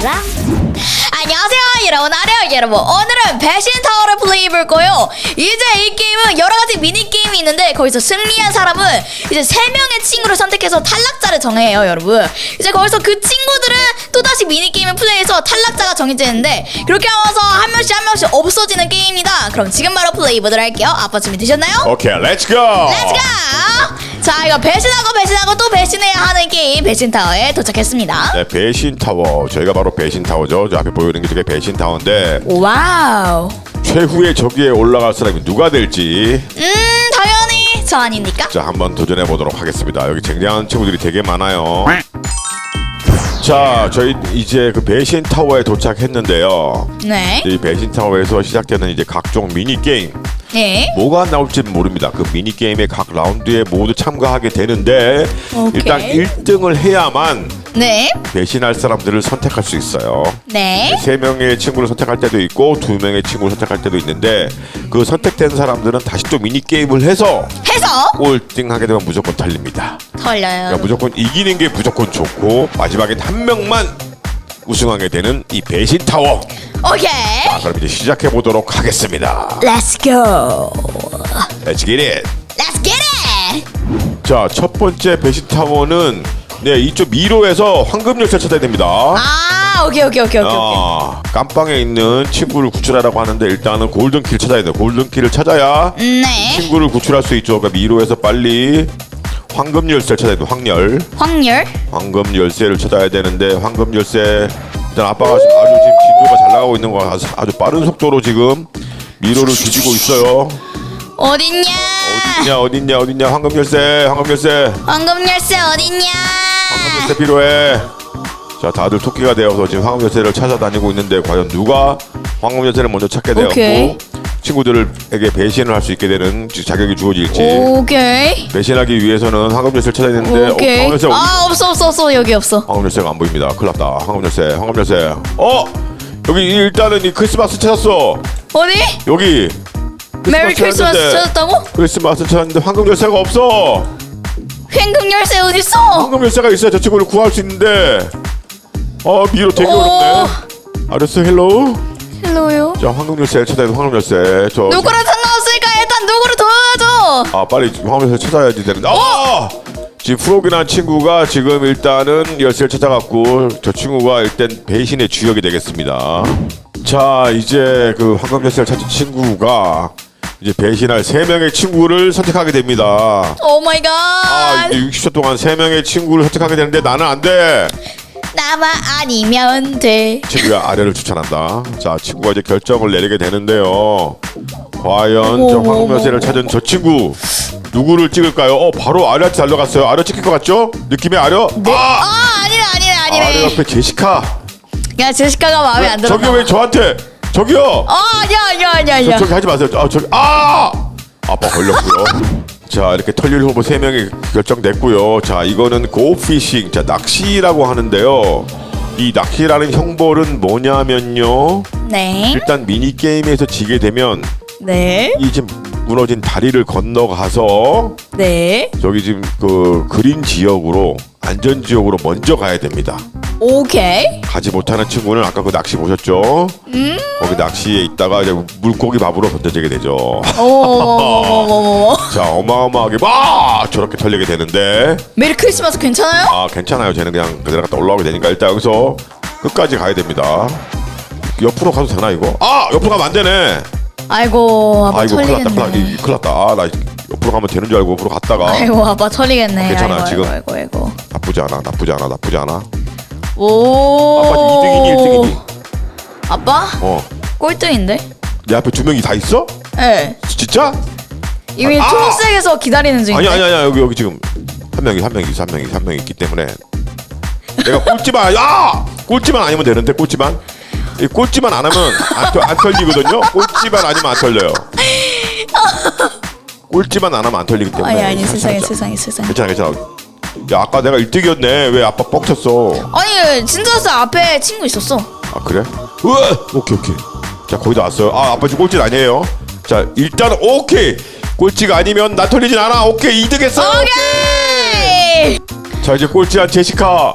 사람 안녕하세요 여러분. 아래요 여러분. 오늘은 배신 타워를 플레이해볼 거예요. 이제 이 게임은 여러가지 미니게임이 있는데 거기서 승리한 사람은 이제 세명의 친구를 선택해서 탈락자를 정해요 여러분. 이제 거기서 그 친구들은 또다시 미니게임을 플레이해서 탈락자가 정해지는데 그렇게 하면서 한 명씩 한 명씩 없어지는 게임입니다. 그럼 지금 바로 플레이해보도록 할게요. 아빠 준비되셨나요? 오케이, 렛츠고! 렛츠고! 자 이거 배신하고 배신하고 또 배신해야 하는 게임 배신 타워에 도착했습니다 네, 배신 타워. 저희가 바로 배신 타워죠. 저 앞에 보이는 게 저게 배신 타워인데 와우 최후의 저기에 올라갈 사람이 누가 될지 음 당연히 저 아닙니까? 자 한번 도전해 보도록 하겠습니다. 여기 쟁쟁한 친구들이 되게 많아요. 자, 저희 이제 그 배신 타워에 도착했는데요. 네. 이 배신 타워에서 시작되는 이제 각종 미니 게임 네. 뭐가 나올지는 모릅니다. 그 미니 게임의 각 라운드에 모두 참가하게 되는데 오케이. 일단 1등을 해야만 네. 배신할 사람들을 선택할 수 있어요. 네. 세 명의 친구를 선택할 때도 있고 두 명의 친구를 선택할 때도 있는데 그 선택된 사람들은 다시 또 미니 게임을 해서 해서 꼴등 하게 되면 무조건 털립니다. 털려요. 그러니까 무조건 이기는 게 무조건 좋고 마지막엔 한 명만 우승하게 되는 이 배신 타워. 오케이. 자, 그럼 이제 시작해 보도록 하겠습니다. Let's go. Let's get it. Let's get it. 자, 첫 번째 배신 타워는 네 이쪽 미로에서 황금 열쇠 찾아야 됩니다. 아, 오케이 오케이 오케이 오케이. 오케이. 아, 깜빵에 있는 친구를 구출하라고 하는데 일단은 골든키를 찾아야 돼요. 골든키를 찾아야 네. 친구를 구출할 수 있죠. 그러니까 미로에서 빨리 황금 열쇠를 찾아야 돼. 황열. 확률. 황금 열쇠를 찾아야 되는데 황금 열쇠 일단 아빠가 아주 지금 진도가 잘 나가고 있는 거 아주, 아주 빠른 속도로 지금 미로를 뒤지고 있어요. 어딨냐? 어딨냐 어딨냐 어딨냐 황금 열쇠 황금 열쇠 황금 열쇠 어딨냐? 황금 열쇠 필요해. 자 다들 토끼가 되어서 지금 황금 열쇠를 찾아다니고 있는데 과연 누가 황금 열쇠를 먼저 찾게 되었고 오케이. 친구들에게 배신을 할 수 있게 되는 자격이 주어질지 오케이. 배신하기 위해서는 황금 열쇠를 찾아야 되는데 오케이. 어, 황금 열쇠 아 없어 없어 없어 여기 없어. 황금 열쇠가 안 보입니다. 큰일 났다. 황금 열쇠, 황금 열쇠. 어! 여기 일단은 이 크리스마스 찾았어. 어디? 여기. 메리 크리스마스 찾았는데 찾았다고? 크리스마스 찾았는데 황금 열쇠가 없어. 황금 열쇠 어디 있어? 황금 열쇠가 있어야 저 친구를 구할 수 있는데. 어 미로 되게 오. 어렵네. 알았어, 헬로우. 자, 황금 열쇠 찾아야 돼. 황금 열쇠. 저. 누구랑 상관없으니까 일단 누구를 도와줘. 아 빨리 황금 열쇠 찾아야지 되는데. 아! 지금 프로그란 친구가 지금 일단은 열쇠를 찾아갔고 저 친구가 일단 배신의 주역이 되겠습니다. 자 이제 그 황금 열쇠를 찾은 친구가 이제 배신할 세 명의 친구를 선택하게 됩니다. 오 마이 갓. 아 이제 60초 동안 세 명의 친구를 선택하게 되는데 나는 안 돼. 나만 아니면 돼. 친구가 아래를 추천한다. 자 친구가 이제 결정을 내리게 되는데요. 과연 저 열쇠를 찾은 저 친구 누구를 찍을까요? 어 바로 아래한테 달려갔어요. 아래 찍힐 것 같죠? 느낌이 아래? 아아 아니네 아니네 아래 아니네. 옆에 제시카. 야 제시카가 마음에 안 들어. 저기 왜 저한테? 저기요. 아 아니야 아니야 아니야. 저기 하지 마세요. 아 저기 아 아빠 걸렸고요. 자 이렇게 털릴 후보 세 명이 결정됐고요. 자 이거는 고피싱, 자 낚시라고 하는데요. 이 낚시라는 형벌은 뭐냐면요. 네. 일단 미니 게임에서 지게 되면 네. 이 지금 무너진 다리를 건너가서 네. 저기 지금 그 그린 지역으로 안전 지역으로 먼저 가야 됩니다. 오케이. 가지 못하는 친구는 아까 그 낚시 보셨죠? 거기 낚시에 있다가 이제 물고기 밥으로 던져지게 되죠. 자 어마어마하게 막 저렇게 털리게 되는데 메리 크리스마스 괜찮아요? 아 괜찮아요. 쟤는 그냥 그대로 갔다 올라오게 되니까 일단 여기서 끝까지 가야 됩니다. 옆으로 가도 되나 이거? 아 옆으로 가면 안 되네. 아이고 아빠 아 이거 큰일 났다. 큰일 났다. 털리겠네. 큰일 났다. 아, 나 옆으로 가면 되는 줄 알고 옆으로 갔다가 아이고 아빠 털리겠네. 괜찮아, 아이고, 지금. 아이고 아이고. 아이고. 나쁘지 않아. 나쁘지 않아. 나쁘지 않아. 오. 아빠 2등이니 1등이니? 아빠 어. 꼴등인데? 내 앞에 두 명이 다 있어? 네. 진짜? 이미 아! 초록색에서 기다리는 중인데. 아니 아니 아니 여기 여기 지금 한 명이 한 명이 한 명이 한 명이 있기 때문에 내가 꼴찌만 야 꼴찌만 아니면 되는데 꼴찌만 이 꼴찌만 안 하면 안, 털- 안 털리거든요 꼴찌만 아니면 안 털려요 꼴찌만 안 하면 안 털리기 때문에 아니 아니 세상에 세상에 세상에. 괜찮아 괜찮아 야 아까 내가 1등이었네 왜 아빠 뻑 쳤어 아니 진짜 저 앞에 친구 있었어. 아 그래? 우와 오케이 오케이 자 거의 다 왔어요 아 아빠 지금 꼴찌는 아니에요 자 일단 오케이 꼴찌가 아니면 나 털리진 않아 오케이 2등 했어 오케이. 자 이제 꼴찌한 제시카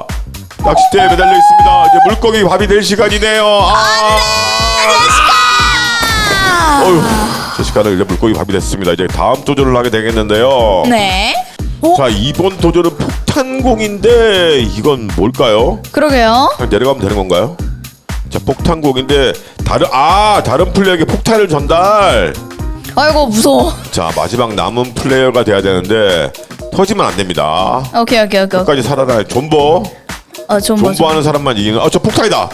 낚싯대에 매달려 있습니다. 이제 물고기 밥이 될 시간이네요. 아, 아! 어휴, 제시카는 이제 물고기 밥이 됐습니다. 이제 다음 도전을 하게 되겠는데요. 네. 오, 자, 이번 도전은 폭탄공인데 이건 뭘까요? 그러게요. 그냥 내려가면 되는 건가요? 자, 폭탄공인데 다른 아 다른 플레이어에게 폭탄을 전달. 아이고 무서워. 자, 마지막 남은 플레이어가 돼야 되는데 터지면 안 됩니다. 오케이 오케이 오케이. 끝까지 살아날 존버. 어좀 뭐. 존버하는 사람만 이기는. 아, 저 폭탄이다.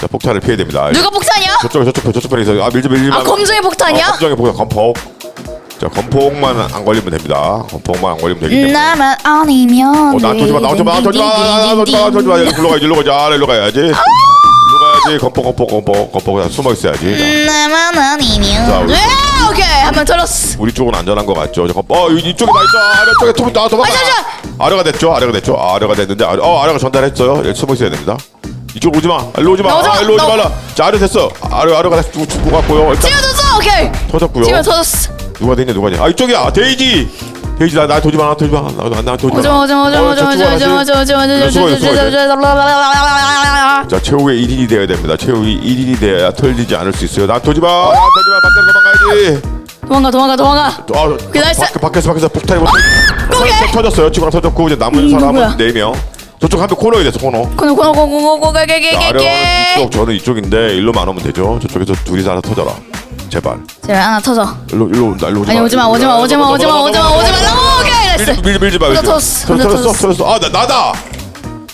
자, 폭탄을 피해야 됩니다. 누가 폭탄이야? 저쪽 저쪽 편에 있어. 아, 밀지 밀지 마. 아 검정의 폭탄이야? 어, 검정의 폭탄 건폭. 자, 건폭만 안 걸리면 됩니다. 건폭만 안 걸리면 되기 때문에. 나만 아니면. 어, 나한테 오지 마, 나한테 오지 마, 나한테 오지 마, 나한테 오지 마, 나한테 오지 마. 일로 가야지, 일로 가야지, 아, 일로 가야지. 일로 가야지, 건폭, 건폭, 건폭, 건폭. 숨어 있어야지. 자, 나만 아니면. 자, 우리- 네, 오케이 한명 털었어. 우리 쪽은 안전한 것 같죠? 어, 이- 이쪽에 나 있어. 아래쪽에 톱, 나 도망가. 아, 잠시만. 아래가 됐죠? 아래가 됐죠? 아, 아래가 됐는데, 아래, 어, 아래가 전달했어요. 예, 숨어 있어야 됩니다. 이쪽 오지 마. 일로 오지 마. 나 오지 마, 아, 일로 오지 나- 말라. 자, 아래 됐어. 아래, 아래가 다시 죽고, 죽고 갔고요. 일단 찍어줬어. 오케이. 터졌고요. 찍어 터졌어. 누가 됐냐, 누가 됐냐. 아, 이쪽이야. 데이지. 데이지, 나, 나 도지 마, 나 도지 마. 나, 나, 나 도지 마. 저쪽으로 오지마 가지. 오지마 오지마 오지마 그래, 숨어 있어, 숨어 있어. 오지마 자, 최후의 1인이 되어야 됩니다. 최후의 1인이 돼야 털리지 않을 수 있어요. 나 도지 마. 나 도지 마. 밖으로 도망가야지. 도망가 도망가 도망가. 또, 아, 그. 밖, 밖에서 밖에서 폭탄이 뭐 오케이. 터- 터졌어요. 친구랑 터졌고 이제 남은 음, 사람은 누구야? 네 명. 저쪽 한명 코너에 됐어 코너. 코노 코노 코노 코노 자. 아래가는 이쪽, 저는 이쪽인데 일로만 오면 되죠. 저쪽에서 둘이 서 하나 터져라. 제발. 제발 하나 터져. 일로 일로 온다. 일로 오지 아니 마. 오지마 오지마 오지마 오지마 오지마 오지마 오케이 밀지 됐어. 밀지 밀지 마. 혼자 밀지 마. 터졌어, 터- 혼자 터졌어 터졌어. 터졌어. 아 나 나다.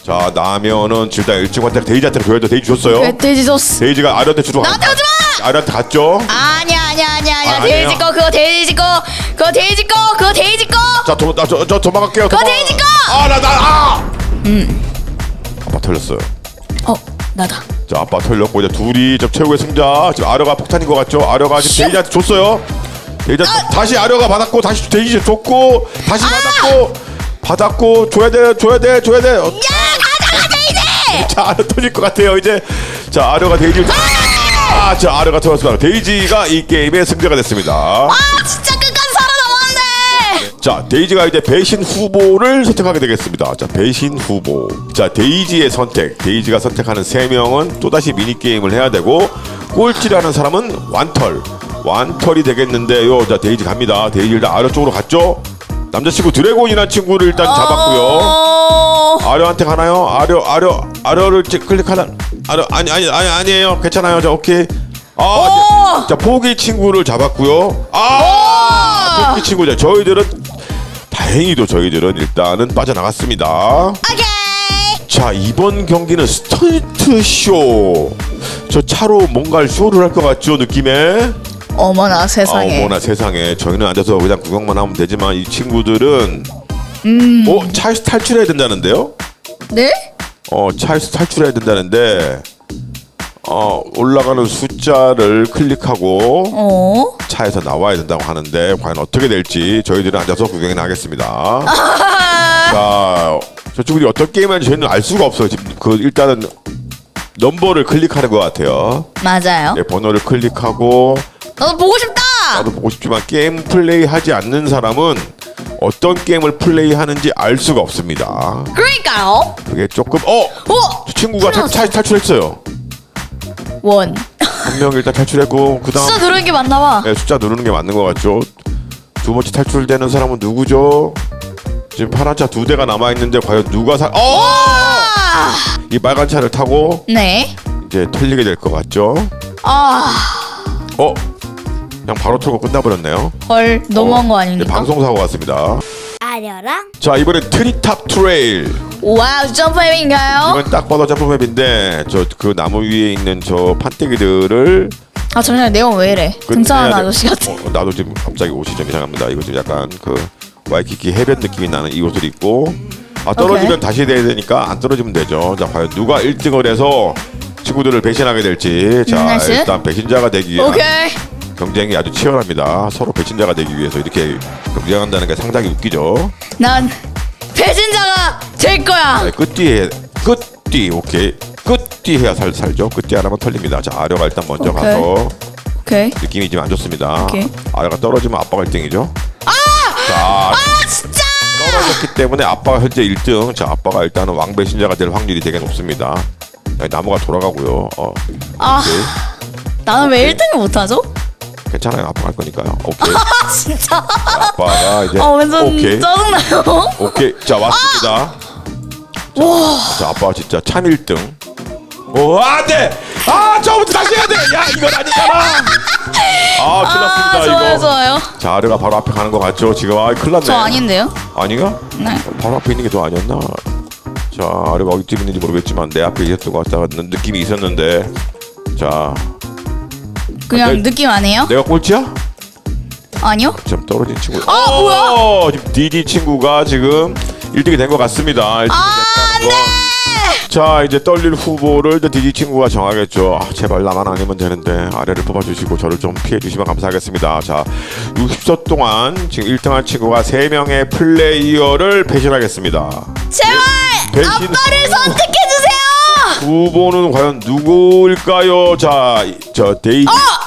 자 나면은 일단 일찍한테 데이지한테 줘야죠. 데이지 줬어요. 그래, 돼지 줬어. 데이지가 아래한테 주러 가. 나한테 오지마. 아래한테 갔죠. 아니야 아니야 아니야 아, 아니야 아니에요? 돼지 거 그거 돼지 거 그거 돼지 거 그거 돼지 거. 자, 도, 나, 저, 저 도망갈게요. 그거 도망가. 돼지 거! 아, 나, 나, 아! 아빠 털렸어요. 어 나다. 자, 아빠 털렸고 이제 둘이 저 최후의 승자. 지금 아려가 폭탄인 것 같죠? 아려가 지금 슈! 데이지한테 줬어요. 데이지한테 다시 아려가 받았고 다시 데이지 줬고 다시 받았고 받았고 줘야 돼, 줘야 돼, 줘야 돼. 어, 야 가자 돼지. 자, 아려 터질 것 같아요. 이제 자, 아려가 데이지를 아, 자, 아려가 터졌습니다. 데이지가 이 게임의 승자가 됐습니다. 아 자, 데이지가 이제 배신 후보를 선택하게 되겠습니다. 자, 배신 후보. 자, 데이지의 선택. 데이지가 선택하는 세 명은 또다시 미니게임을 해야 되고, 꼴찌라는 사람은 완털. 완털이 되겠는데요. 자, 데이지 갑니다. 데이지 일단 아래쪽으로 갔죠? 남자친구 드래곤이라는 친구를 일단 잡았고요. 어... 아려한테 가나요? 아려, 아려, 아려를 찌- 클릭하나? 아려, 아니, 아니, 아니, 아니에요. 괜찮아요. 자, 오케이. 아, 오! 자, 포기 친구를 잡았고요. 아! 오! 토끼 친구들 저희들은 다행히도 저희들은 일단은 빠져나갔습니다. 오케이. 자 이번 경기는 스턴트 쇼. 저 차로 뭔가 쇼를 할 것 같죠 느낌에. 어머나 아, 세상에. 어머나 세상에 저희는 앉아서 그냥 구경만 하면 되지만 이 친구들은 음. 어 차에서 탈출해야 된다는데요? 네? 어 차에서 탈출해야 된다는데 어 올라가는 숫자를 클릭하고 어? 차에서 나와야 된다고 하는데 과연 어떻게 될지 저희들은 앉아서 구경이나 하겠습니다. 아, 자, 저 친구들이 어떤 게임 하는지 저희는 알 수가 없어요. 지금 그 일단은 넘버를 클릭하는 것 같아요. 맞아요. 네, 번호를 클릭하고 나도 보고 싶다. 나도 보고 싶지만 게임 플레이하지 않는 사람은 어떤 게임을 플레이하는지 알 수가 없습니다. 그러니까요. 그게 조금 어, 어? 저 친구가 탈, 탈, 탈출했어요. 원. 한명 일단 탈출했고 그다음 숫자 누르는 게 맞나 봐. 네, 숫자 누르는 게 맞는 것 같죠. 두 번째 탈출되는 사람은 누구죠? 지금 파란 차 두 대가 남아 있는데 과연 누가 살? 어! 아, 이 빨간 차를 타고 네. 이제 털리게 될 것 같죠? 아, 어? 그냥 바로 털고 끝나버렸네요. 헐 너무한 어, 거 네, 아닙니까? 방송 사고 같습니다. 아려랑 자 이번엔 트리탑 트레일. 와우 점프맵인가요? 이건 딱 봐도 점프맵인데 저 그 나무 위에 있는 저 판때기들을 아 잠시만 내용 왜 이래? 등산하는 돼. 아저씨 같아. 어, 나도 지금 갑자기 옷이 좀 이상합니다. 이거 지금 약간 그 와이키키 해변 느낌이 나는 이 옷을 입고 아 떨어지면 오케이. 다시 돼야 되니까 안 떨어지면 되죠. 자 과연 누가 1등을 해서 친구들을 배신하게 될지 자 음, 나이스. 일단 배신자가 되기 위한 오케이. 경쟁이 아주 치열합니다. 서로 배신자가 되기 위해서 이렇게 경쟁한다는 게 상당히 웃기죠. 난 배신자가 될 거야. 네, 끝뒤에 끝뒤 오케이 끝뒤 해야 살 살죠. 끝뒤 하나만 털립니다. 자 아려가 일단 먼저 오케이. 가서 오케이. 느낌이 좀안 좋습니다. 오케이. 아래가 떨어지면 아빠가 1등이죠. 아! 자, 아 진짜. 그렇기 때문에 아빠가 현재 1등. 자, 아빠가 일단은 왕배신자가 될 확률이 되게 높습니다. 자, 나무가 돌아가고요. 어, 아 나는 왜 1등을 못하죠? 괜찮아요. 아빠가 할 거니까요. 오케이. 아 진짜 아빠가 이제 아 완전 오케이. 짜증나요 오케이. 자, 왔습니다. 와 자, 아빠가 진짜 참 1등. 오, 안 돼! 아, 처음부터 다시 해야 돼! 야, 이건 아니잖아! 아, 큰일 났습니다, 아, 좋아요 이거. 좋아요 자, 아르가 바로 앞에 가는 거 같죠? 지금, 아, 큰일 났네. 저 아닌데요? 아니가? 네. 바로 앞에 있는 게더 아니었나? 자, 아르가 어디 있는지 모르겠지만 내 앞에 있었던 것 같다는 느낌이 있었는데 자, 그냥 네. 느낌 아니에요? 내가 꼴찌야? 아니요? 좀 떨어진 친구. 아, 뭐야? 지금 디디 친구가 지금 1등이 된 것 같습니다. 1등이 아, 됐다는 거. 자, 이제 떨릴 후보를 이제 디디 친구가 정하겠죠. 아, 제발 나만 아니면 되는데 아래를 뽑아주시고 저를 좀 피해주시면 감사하겠습니다. 자, 60초 동안 지금 1등한 친구가 3명의 플레이어를 배신하겠습니다. 제발 배신 아빠를 후- 선택해주세요 후보는 과연 누구일까요? 자, 이- 저 데이 어!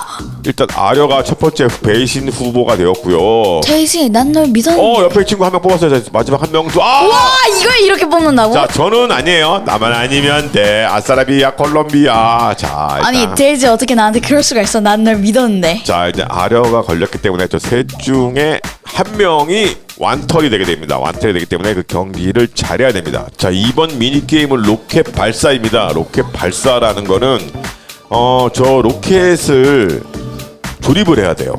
일단 아려가 첫 번째 배신 후보가 되었고요. 데이지 난널 믿었는데 어 옆에 친구 한 명 뽑았어요. 자, 마지막 한 명도 아! 와 이걸 이렇게 뽑는다고? 자 저는 아니에요. 나만 아니면 돼. 아싸라비아 콜롬비아. 자 일단. 아니 데이지 어떻게 나한테 그럴 수가 있어 난 널 믿었는데 자 이제 아려가 걸렸기 때문에 저 셋 중에 한 명이 완털이 되게 됩니다. 완털이 되기 때문에 그 경기를 잘해야 됩니다. 자 이번 미니 게임은 로켓 발사입니다. 로켓 발사라는 거는 어 저 로켓을 조립을 해야 돼요.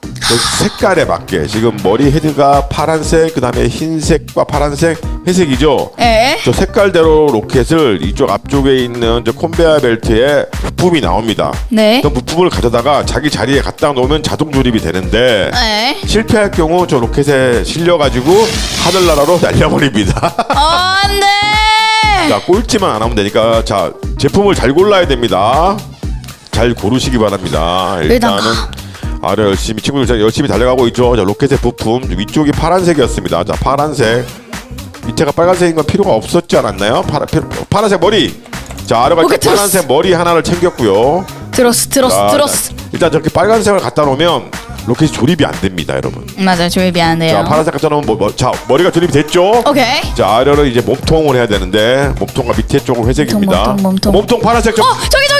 그 색깔에 맞게 지금 머리 헤드가 파란색 그다음에 흰색과 파란색 회색이죠. 에? 저 색깔대로 로켓을 이쪽 앞쪽에 있는 저 콘베어 벨트에 부품이 나옵니다. 네? 그 부품을 가져다가 자기 자리에 갖다 놓으면 자동 조립이 되는데 에? 실패할 경우 저 로켓에 실려가지고 하늘나라로 날려버립니다. 아, 안돼 자 꼴찌만 안 하면 되니까 자 제품을 잘 골라야 됩니다. 잘 고르시기 바랍니다. 일단은 아래 열심히 친구들 잘 열심히 달려가고 있죠. 자 로켓의 부품 위쪽이 파란색이었습니다. 자 파란색 밑에가 빨간색인 건 필요가 없었지 않았나요? 파라, 피, 파란색 머리. 자 오케이, 이렇게 파란색 머리 하나를 챙겼고요. 들었어 들었어 자, 들었어 자, 일단 저렇게 빨간색을 갖다 놓으면 로켓이 조립이 안 됩니다, 여러분. 맞아요 조립이 안 돼요 자 파란색 갖다 놓으면 뭐, 뭐, 자 머리가 조립이 됐죠? 오케이 자 아래로 이제 몸통을 해야 되는데 몸통과 밑에 쪽은 회색입니다. 몸통, 몸통. 파란색 좀 어 저기 저기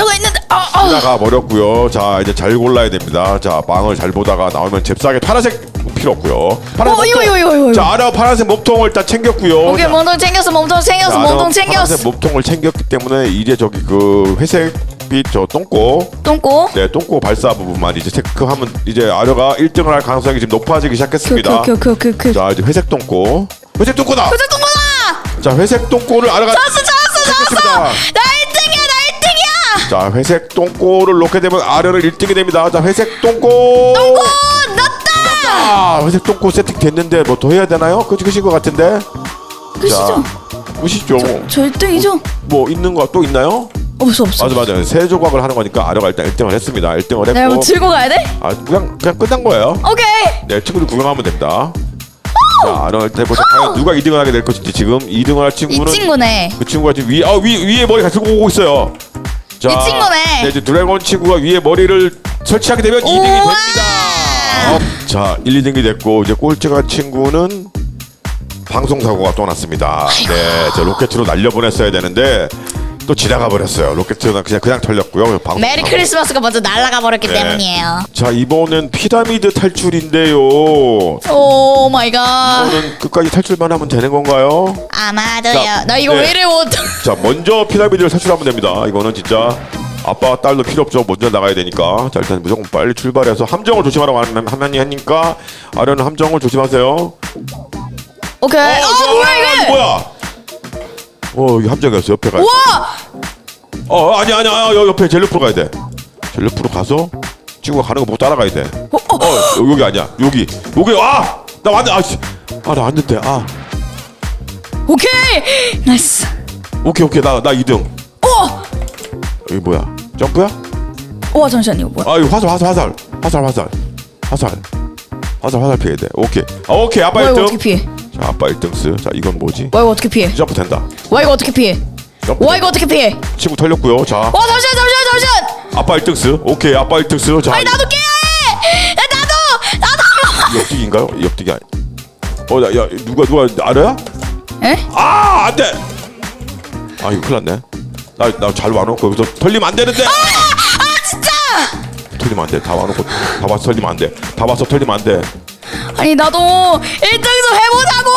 저거 있는데 아, 아. 지나가 버렸고요. 자 이제 잘 골라야 됩니다. 자 망을 잘 보다가 나오면 잽싸게 파란색 필요 없고요. 파란색 어, 이거. 이거, 이거, 이거. 자 아래 파란색 몸통을 일단 챙겼고요. 오케이 자, 몸통 챙겼어 몸통 챙겼어 자, 몸통 챙겼어 파란색 몸통을 챙겼기 때문에 이제 저기 그 회색빛 저 똥꼬 똥꼬 네 똥꼬 발사 부분만 이제 체크하면 이제 아려가 1등을 할 가능성이 지금 높아지기 시작했습니다. 큐큐큐큐큐 자 이제 회색 똥꼬 회색 똥꼬다. 그저 똥꼬다 자 회색 똥꼬를 아려가 잡았어 잡았어 잡았어 챙겼습니다. 나 1등이야 나 1등이야 자 회색 똥꼬를 놓게 되면 아래를 1등이 됩니다. 자 회색 똥꼬. 오 났다 아 회색 똥꼬 세팅 됐는데 뭐 더 해야 되나요? 그치 그신 것 같은데. 끝이죠. 저 1등이죠 뭐 있는 거 또 있나요? 없어 없어 맞아 맞아. 세 조각을 하는 거니까 아래가 일단 1등을 했습니다. 1등을 내가 뭐 했고. 들고 가야 돼? 아 그냥 그냥 끝난 거예요. 오케이 네 친구들 구경하면 됩니다. 자 아래 때부터 과연 누가 2등을 하게 될 것인지 지금 2등을 할이 친구는 친구네 그 친구가 지금 위, 아, 위, 위에 머리 가지고 오고 있어요. 자, 이 친구네. 네, 이제 드래곤 친구가 위에 머리를 설치하게 되면 2등이 우와. 됩니다. 어, 자, 1, 2등이 됐고 이제 꼴찌가 친구는 방송 사고가 또 났습니다. 네, 저 로켓으로 날려보냈어야 되는데 또 지나가 버렸어요. 로켓으로 그냥 그냥 털렸고요. 메리 사고. 크리스마스가 먼저 날아가 버렸기 네. 때문이에요 자, 이번엔 피라미드 탈출인데요. 오 마이 갓 이거는 끝까지 탈출만 하면 되는 건가요? 아마도요 자, 나 이거 네. 왜 이래 못 자 먼저 피라미드를 탈출하면 됩니다 이거는 진짜 아빠 딸도 필요 없죠 먼저 나가야 되니까 자 일단 무조건 빨리 출발해서 함정을 조심하라고 하면이 하니까 아래는 함정을 조심하세요 오케이 아 저- 뭐야 이거 뭐야 어 여기 함정이었어 옆에 가야 우와! 어 아니 아니 아 여- 옆에 젤리프로 가야 돼. 젤리프로 가서 친구가 가는 거 보고 따라가야 돼어 어, 여기 아니야. 여기. 여기 와나 왔는데 아씨. 아나 왔는데. 아. 오케이! 나이스. 오케이 오케이. 나 나 2등. 우와! 여기 뭐야? 점프야? 우와 잠시만 이거 뭐야? 아 이거 화살 화살 화살. 화살 화살. 화살. 화살 화살 피해야 돼. 오케이. 아 오케이. 아빠 와 이거 1등 어떻게 피해 자 아빠 1등스 자 이건 뭐지 와 이거 어떻게 피해 점프 된다 와 이거 어떻게 피해 점프 와 이거 어떻게 피해 친구 털렸고요 자와 잠시만 잠시만 잠시만 아빠 1등스 오케이 아빠 1등스 자 아니 나도 깨야 해 야, 나도 나도? 이 옆뒤기 아니 어, 야, 야, 누가 누가 알아야? 에? 아, 안 돼. 아, 이거 큰일 났네. 나, 나잘 와놓고 여기서 털리면 안 되는데. 아 진짜 털리면 안 돼. 다 와놓고 다 와서 털리면 안 돼. 다 와서 털리면 안 돼. 아니 나도 1등 좀 해보자고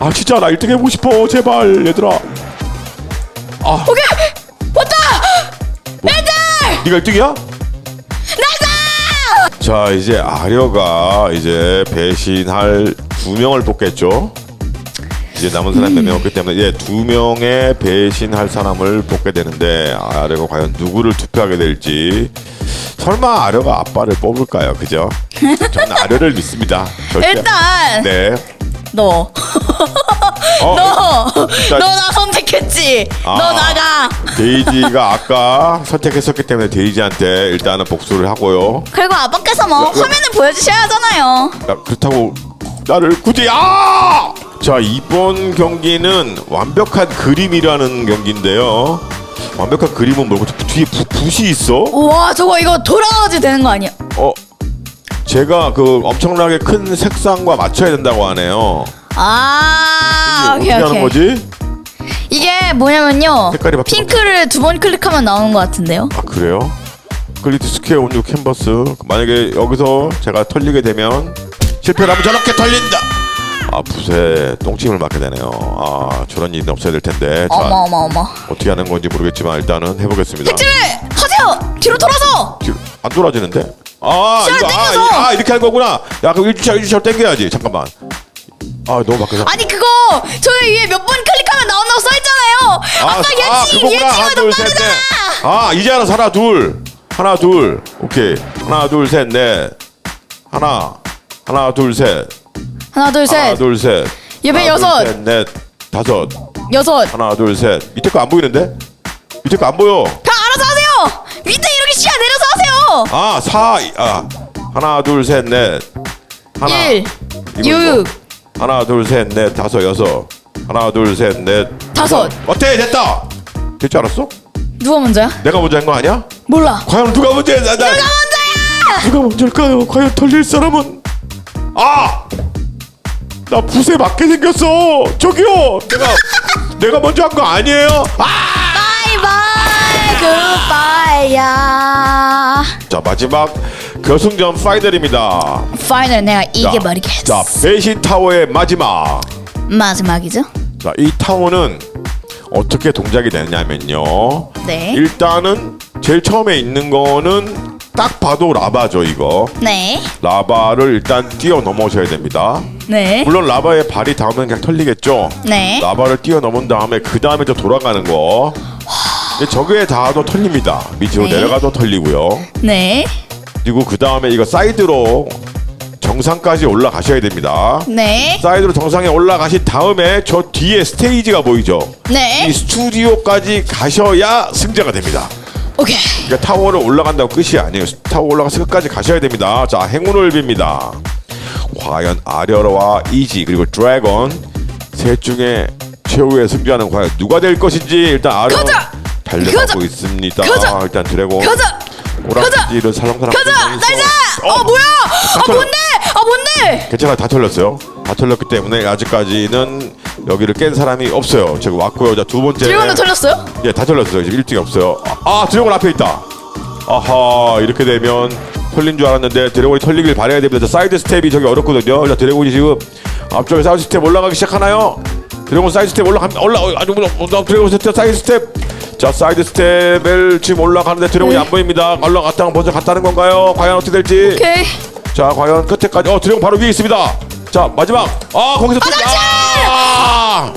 아, 진짜 나 1등 해보고 싶어. 제발, 얘들아. 아, 오케이 왔다 1등 네가 1등이야? 나다 자, 이제 아려가 이제 배신할 두 명을 뽑겠죠. 이제 남은 사람 몇명 없기 때문에 예, 두 명의 배신할 사람을 뽑게 되는데 아려가 과연 누구를 투표하게 될지 설마 아려가 아빠를 뽑을까요? 그죠? 저는 아려를 믿습니다. 절대. 일단 네. 너 어, 너! 일단- 너 나 선택했지? 아. 너 나가! 데이지가 아까 선택했었기 때문에 데이지한테 일단은 복수를 하고요. 그리고 아빠께서 뭐 야, 야. 화면을 보여주셔야 하잖아요. 야, 그렇다고 나를 굳이 아! 자 이번 경기는 완벽한 그림이라는 경기인데요. 완벽한 그림은 뭐고 뒤에 부, 붓이 있어? 우와, 저거 이거 돌아가지 되는 거 아니야? 어 제가 그 엄청나게 큰 색상과 맞춰야 된다고 하네요. 아, 어떻게 오케이, 하는 오케이. 거지? 이게 뭐냐면요. 색깔이. 핑크를 두 번 클릭하면 나오는 것 같은데요. 아 그래요? 클리트 스퀘어 온유 캔버스 만약에 여기서 제가 털리게 되면 실패를 하면 저렇게 털린다. 아 붓에 똥침을 맞게 되네요. 아 저런 일이 없어야 될 텐데. 자, 어머, 어머, 어머. 어떻게 하는 건지 모르겠지만 일단은 해보겠습니다. 택지를 하세요! 뒤로 돌아서! 뒤로- 안 돌아지는데? 아 이거 아! 이- 아 이렇게 하는 거구나. 야 그럼 1주차 1주차로 당겨야지. 잠깐만. 아 너무 바뀌어. 아니, 그거 저기 위에 몇 번 클릭하면 나온다고 써있잖아요! 아, 까 예측, 그거구나. 하나 예측을 둘셋 넷. 똑바르잖아! 아 이제 알아서 하나 둘 하나 둘 오케이 하나 둘 셋 넷 하나 하나 둘 셋 하나, 둘, 하나 셋. 둘셋 옆에 하나, 여섯. 둘, 셋, 넷 다섯 여섯. 하나 둘 셋 밑에 거 안 보이는데 밑에 거 안 보여 다 알아서 하세요! 밑에 아 사 아 하나 둘 셋 넷 하나 일, 이거 육, 이거. 하나 둘 셋 넷 다섯 여섯 하나 둘 셋 넷 다섯. 어때 됐다 될 줄 알았어 누가 먼저야? 내가 먼저 한 거 아니야 몰라. 과연 누가 먼저야 나, 나, 누가 먼저야! 누가 먼저일까요? 과연 털릴 사람은 아! 나 붓에 맞게 생겼어. 저기요. 내가 내가 먼저 한 거 아니에요? 아! 바이바이 굿바이야 자 마지막 결승전 파이널입니다. 파이널 내가 자, 이겨버리겠어 자 배신 타워의 마지막. 마지막이죠? 자 이 타워는 어떻게 동작이 되냐면요. 네. 일단은 제일 처음에 있는 거는 딱 봐도 라바죠 이거. 네 라바를 일단 뛰어 넘어셔야 됩니다. 네. 물론 라바에 발이 닿으면 그냥 털리겠죠. 네. 라바를 뛰어 넘은 다음에 그 다음에 저 돌아가는 거. 근데 저기에 닿아도 털립니다. 밑으로 네. 내려가도 털리고요. 네. 그리고 그 다음에 이거 사이드로 정상까지 올라가셔야 됩니다. 네. 사이드로 정상에 올라가신 다음에 저 뒤에 스테이지가 보이죠. 네. 이 스튜디오까지 가셔야 승자가 됩니다. 오케이. 그러니까 타워를 올라간다고 끝이 아니에요. 타워 올라가서 끝까지 가셔야 됩니다. 자, 행운을 빕니다. 과연 아려와 이지 그리고 드래곤 셋 중에 최후의 승자는 과연 누가 될 것인지 일단 아려 가자! 달려가고 가자! 있습니다. 가자! 일단 드래곤 가자. 오락지를 살랑살랑 가자. 날자. 어, 아 뭐야? 아 털려. 뭔데? 아 뭔데? 괜찮아 다 털렸어요. 다 털렸기 때문에 아직까지는 여기를 깬 사람이 없어요. 제가 왔고요. 자 두 번째 드래곤도 털렸어요? 예, 다 털렸어요. 지금 1등이 없어요. 아, 아, 드래곤 앞에 있다. 아하, 이렇게 되면 털린 줄 알았는데 드래곤이 털리길 바라야 됩니다. 자, 사이드 스텝이 저기 어렵거든요. 자, 드래곤이 지금 앞쪽에 사이드 스텝 올라가기 시작하나요? 드래곤 사이드 스텝 올라가 올라 어, 아주 올라 올라 드래곤 스텝 사이드 스텝. 자, 사이드 스텝을 지금 올라가는데 드래곤이 네. 안 보입니다. 올라갔다가 먼저 갔다는 건가요? 과연 어떻게 될지. 오케이. 자, 과연 끝에까지 어, 드래곤 바로 위에 있습니다. 자, 마지막. 아, 거기서 또 아!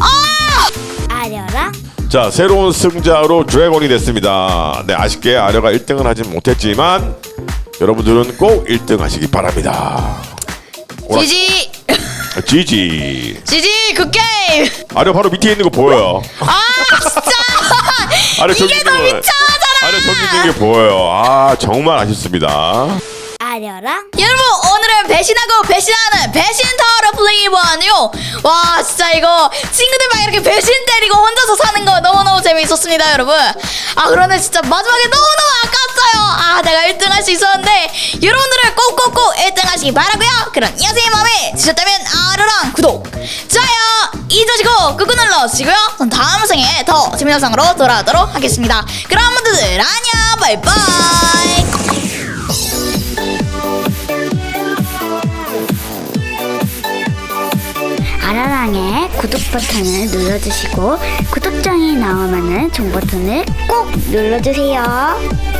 아려랑 자 새로운 승자로 드래곤이 됐습니다. 네 아쉽게 아려가 1등을 하진 못했지만 여러분들은 꼭 1등 하시기 바랍니다. 오라- 지지. 지지. 지지 그 게임. 아려 바로 밑에 있는 거 보여요. 아 진짜. 아래 저기 이게 더 있는 거. 미쳐하잖아. 아래 저기 있는 게 보여요. 아 정말 아쉽습니다. 아려랑 여러분 오늘은 배신하고 배신하는 배신 타워를 플레이버는요. 와 진짜 이거 친구들 막 이렇게 배신 때리고 혼자서 사는 거 너무너무 재미있었습니다 여러분. 아 그런데 진짜 마지막에 너무너무 아깝어요. 아 내가 1등 할 수 있었는데 여러분들은 꼭꼭꼭 1등 하시기 바라고요. 그럼 영상이 마음에 드셨다면 아르랑 구독, 좋아요 잊으시고 꾹꾹 눌러주시고요. 전 다음 생에 더 재미난 영상으로 돌아오도록 하겠습니다. 그럼 모두들 안녕 바이바이. 아라랑의 구독 버튼을 눌러주시고 구독장이 나오면은 종 버튼을 꼭 눌러주세요.